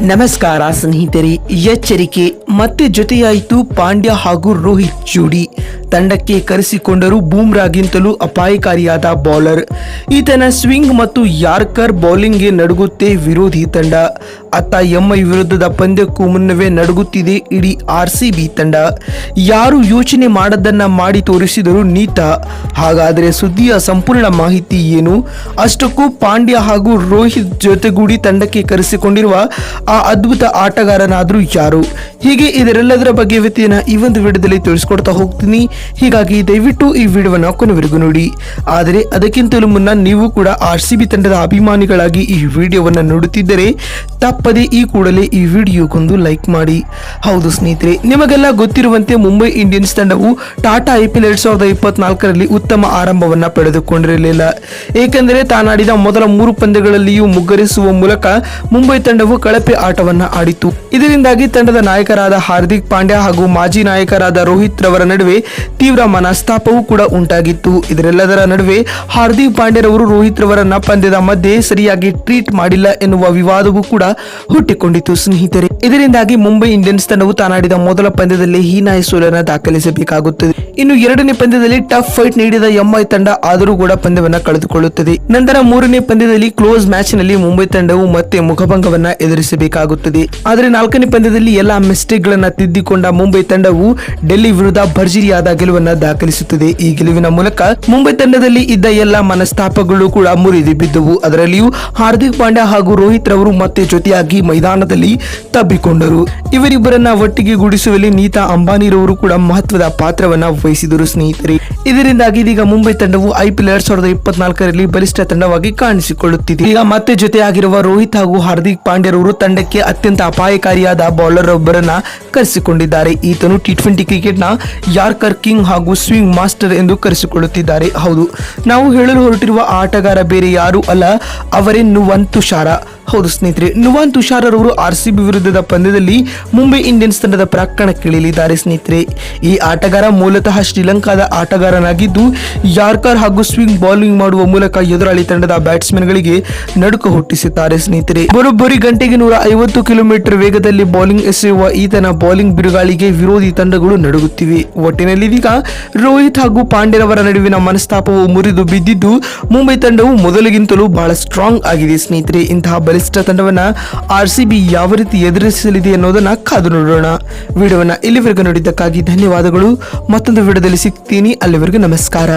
ನಮಸ್ಕಾರ ಸ್ನೇಹಿತರೆ, ಎಚ್ಚರಿಕೆ ಮತ್ತೆ ಜೊತೆಯಾಯಿತು ಪಾಂಡ್ಯ ಹಾಗೂ ರೋಹಿತ್ ಜೋಡಿ. ತಂಡಕ್ಕೆ ಕರೆಸಿಕೊಂಡರು ಬೂಮ್ರಾಗಿಂತಲೂ ಅಪಾಯಕಾರಿಯಾದ ಬೌಲರ್. ಈತನ ಸ್ವಿಂಗ್ ಮತ್ತು ಯಾರ್ಕರ್ ಬೌಲಿಂಗ್ಗೆ ನಡುಗುತ್ತೆ ವಿರೋಧಿ ತಂಡ. ಅತ್ತ ಎಂಐ ವಿರುದ್ಧದ ಪಂದ್ಯಕ್ಕೂ ಮುನ್ನವೇ ನಡುಗುತ್ತಿದೆ ಇಡೀ ಆರ್ಸಿಬಿ ತಂಡ. ಯಾರು ಯೋಚನೆ ಮಾಡದನ್ನ ಮಾಡಿ ತೋರಿಸಿದರು ನೀತ. ಹಾಗಾದರೆ ಸುದ್ದಿಯ ಸಂಪೂರ್ಣ ಮಾಹಿತಿ ಏನು? ಅಷ್ಟಕ್ಕೂ ಪಾಂಡ್ಯ ಹಾಗೂ ರೋಹಿತ್ ಜೊತೆಗೂಡಿ ತಂಡಕ್ಕೆ ಕರೆಸಿಕೊಂಡಿರುವ ಆ ಅದ್ಭುತ ಆಟಗಾರನಾದರೂ ಯಾರು? ಹೀಗೆ ಇದರೆಲ್ಲದರ ಬಗ್ಗೆ ವ್ಯಕ್ತಿಯನ್ನ ಈ ಒಂದು ವಿಡಿಯೋದಲ್ಲಿ ತಿಳಿಸ್ಕೊಡ್ತಾ ಹೋಗ್ತೀನಿ. ಹೀಗಾಗಿ ದಯವಿಟ್ಟು ಈ ವಿಡಿಯೋವನ್ನು ಕೊನೆವರೆಗೂ ನೋಡಿ. ಆದರೆ ಅದಕ್ಕಿಂತಲೂ ಮುನ್ನ ನೀವು ಕೂಡ ಆರ್ ಸಿ ಬಿ ತಂಡದ ಅಭಿಮಾನಿಗಳಾಗಿ ಈ ವಿಡಿಯೋವನ್ನು ನೋಡುತ್ತಿದ್ದರೆ ತಪ್ಪದೆ ಈ ಕೂಡಲೇ ಈ ವಿಡಿಯೋಗೊಂದು ಲೈಕ್ ಮಾಡಿ. ಹೌದು ಸ್ನೇಹಿತರೆ, ನಿಮಗೆಲ್ಲ ಗೊತ್ತಿರುವಂತೆ ಮುಂಬೈ ಇಂಡಿಯನ್ಸ್ ತಂಡವು ಟಾಟಾ ಐ ಪಿ ಎಲ್ ಎರಡ್ ಸಾವಿರದ ಇಪ್ಪತ್ನಾಲ್ಕರಲ್ಲಿ ಉತ್ತಮ ಆರಂಭವನ್ನು ಪಡೆದುಕೊಂಡಿರಲಿಲ್ಲ. ಏಕೆಂದರೆ ತಾನಾಡಿದ ಮೊದಲ ಮೂರು ಪಂದ್ಯಗಳಲ್ಲಿಯೂ ಮುಗ್ಗರಿಸುವ ಮೂಲಕ ಮುಂಬೈ ತಂಡವು ಕಳಪೆ ಆಟವನ್ನು ಆಡಿತು ಇದರಿಂದಾಗಿ ತಂಡದ ನಾಯಕರಾದ ಹಾರ್ದಿಕ್ ಪಾಂಡ್ಯ ಹಾಗೂ ಮಾಜಿ ನಾಯಕರಾದ ರೋಹಿತ್ ರವರ ನಡುವೆ ತೀವ್ರ ಮನಸ್ತಾಪವೂ ಕೂಡ ಉಂಟಾಗಿತ್ತು. ಇದರೆಲ್ಲದರ ನಡುವೆ ಹಾರ್ದಿಕ್ ಪಾಂಡ್ಯರವರು ರೋಹಿತ್ ರವರನ್ನ ಪಂದ್ಯದ ಮಧ್ಯೆ ಸರಿಯಾಗಿ ಟ್ರೀಟ್ ಮಾಡಿಲ್ಲ ಎನ್ನುವ ವಿವಾದವೂ ಕೂಡ ಹುಟ್ಟಿಕೊಂಡಿತು, ಸ್ನೇಹಿತರೆ. ಇದರಿಂದಾಗಿ ಮುಂಬೈ ಇಂಡಿಯನ್ಸ್ ತಂಡವು ತಾನಾಡಿದ ಮೊದಲ ಪಂದ್ಯದಲ್ಲಿ ಹೀನಾಯ ಸೋಲನ್ನು ದಾಖಲಿಸಬೇಕಾಗುತ್ತದೆ. ಇನ್ನು ಎರಡನೇ ಪಂದ್ಯದಲ್ಲಿ ಟಫ್ ಫೈಟ್ ನೀಡಿದ ಎಂಐ ತಂಡ ಆದರೂ ಕೂಡ ಪಂದ್ಯವನ್ನು ಕಳೆದುಕೊಳ್ಳುತ್ತದೆ. ನಂತರ ಮೂರನೇ ಪಂದ್ಯದಲ್ಲಿ ಕ್ಲೋಸ್ ಮ್ಯಾಚ್ನಲ್ಲಿ ಮುಂಬೈ ತಂಡವು ಮತ್ತೆ ಮುಖಭಂಗವನ್ನ ಎದುರಿಸಬೇಕಾಗುತ್ತದೆ. ಆದರೆ ನಾಲ್ಕನೇ ಪಂದ್ಯದಲ್ಲಿ ಎಲ್ಲಾ ಮಿಸ್ಟೇಕ್ ಗಳನ್ನ ತಿದ್ದಿಕೊಂಡ ಮುಂಬೈ ತಂಡವು ಡೆಲ್ಲಿ ವಿರುದ್ಧ ಭರ್ಜರಿಯಾದ ಗೆಲುವನ್ನು ದಾಖಲಿಸುತ್ತದೆ. ಈ ಗೆಲುವಿನ ಮೂಲಕ ಮುಂಬೈ ತಂಡದಲ್ಲಿ ಇದ್ದ ಎಲ್ಲಾ ಮನಸ್ತಾಪಗಳು ಕೂಡ ಮುರಿದು ಬಿದ್ದವು. ಅದರಲ್ಲಿಯೂ ಹಾರ್ದಿಕ್ ಪಾಂಡ್ಯ ಹಾಗೂ ರೋಹಿತ್ ರವರು ಮತ್ತೆ ಜೊತೆಯಾಗಿ ಮೈದಾನದಲ್ಲಿ ತಬ್ಬಿಕೊಂಡರು. ಇವರಿಬ್ಬರನ್ನ ಒಟ್ಟಿಗೆ ಗುಡಿಸುವಲ್ಲಿ ನೀತಾ ಅಂಬಾನಿರವರು ಕೂಡ ಮಹತ್ವದ ಪಾತ್ರವನ್ನ ವಹಿಸಿದರು ಸ್ನೇಹಿತರೆ. ಇದರಿಂದಾಗಿ ಇದೀಗ ಮುಂಬೈ ತಂಡವು ಐಪಿಎಲ್ ಎರಡ್ ಸಾವಿರದ ಇಪ್ಪತ್ನಾಲ್ಕರಲ್ಲಿ ಬಲಿಷ್ಠ ತಂಡವಾಗಿ ಕಾಣಿಸಿಕೊಳ್ಳುತ್ತಿದೆ. ಈಗ ಮತ್ತೆ ಜೊತೆಯಾಗಿರುವ ರೋಹಿತ್ ಹಾಗೂ ಹಾರ್ದಿಕ್ ಪಾಂಡ್ಯರವರು ತಂಡಕ್ಕೆ ಅತ್ಯಂತ ಅಪಾಯಕಾರಿಯಾದ ಬೌಲರ್ ಒಬ್ಬರನ್ನ ಕರೆಸಿಕೊಂಡಿದ್ದಾರೆ. ಈತನು ಟಿ ಟ್ವೆಂಟಿ ಕ್ರಿಕೆಟ್ನ ಯಾರ್ಕರ್ ಕಿಂಗ್ ಹಾಗೂ ಸ್ವಿಂಗ್ ಮಾಸ್ಟರ್ ಎಂದು ಕರೆಸಿಕೊಳ್ಳುತ್ತಿದ್ದಾರೆ. ಹೌದು, ನಾವು ಹೇಳಲು ಹೊರಟಿರುವ ಆಟಗಾರ ಬೇರೆ ಯಾರು ಅಲ್ಲ, ಅವರೇ ನುವನ್ ತುಷಾರ ಹೌದು ಸ್ನೇಹಿತರೆ, ನುವಾನ್ ತುಷಾರರವರು ಆರ್ ಸಿ ಬಿ ವಿರುದ್ಧದ ಪಂದ್ಯದಲ್ಲಿ ಮುಂಬೈ ಇಂಡಿಯನ್ಸ್ ತಂಡದ ಪ್ರಾಕಣಕ್ಕಿಳಿಯಲಿದ್ದಾರೆ ಸ್ನೇಹಿತರೆ. ಈ ಆಟಗಾರ ಮೂಲತಃ ಶ್ರೀಲಂಕಾದ ಆಟಗಾರನಾಗಿದ್ದು, ಯಾರ್ಕರ್ ಹಾಗೂ ಸ್ವಿಂಗ್ ಬೌಲಿಂಗ್ ಮಾಡುವ ಮೂಲಕ ಎದುರಾಳಿ ತಂಡದ ಬ್ಯಾಟ್ಸ್ಮನ್ಗಳಿಗೆ ನಡುಕ ಹುಟ್ಟಿಸುತ್ತಾರೆ ಸ್ನೇಹಿತರೆ. ಬರೋಬ್ಬರಿ ಗಂಟೆಗೆ ನೂರ ಐವತ್ತು ಕಿಲೋಮೀಟರ್ ವೇಗದಲ್ಲಿ ಬೌಲಿಂಗ್ ಎಸೆಯುವ ಈತನ ಬೌಲಿಂಗ್ ಬಿರುಗಾಳಿಗೆ ವಿರೋಧಿ ತಂಡಗಳು ನಡುಗುತ್ತಿವೆ. ಒಟ್ಟಿನಲ್ಲಿ ಇದೀಗ ರೋಹಿತ್ ಹಾಗೂ ಪಾಂಡ್ಯರವರ ನಡುವಿನ ಮನಸ್ತಾಪವು ಮುರಿದು ಬಿದ್ದಿದ್ದು, ಮುಂಬೈ ತಂಡವು ಮೊದಲಿಗಿಂತಲೂ ಬಹಳ ಸ್ಟ್ರಾಂಗ್ ಆಗಿದೆ ಸ್ನೇಹಿತರೆ. ಇಂತಹ ಬಲಿಷ್ಠ ತಂಡವನ್ನ ಆರ್ ಸಿ ಯಾವ ರೀತಿ ಎದುರಿಸಲಿದೆ ಅನ್ನೋದನ್ನ ಕಾದು ನೋಡೋಣ. ವಿಡಿಯೋವನ್ನ ಇಲ್ಲಿವರೆಗೂ ನೋಡಿದ್ದಕ್ಕಾಗಿ ಧನ್ಯವಾದಗಳು. ಮತ್ತೊಂದು ವಿಡಿಯೋದಲ್ಲಿ ಸಿಗ್ತೀನಿ. ಅಲ್ಲಿವರೆಗೂ ನಮಸ್ಕಾರ.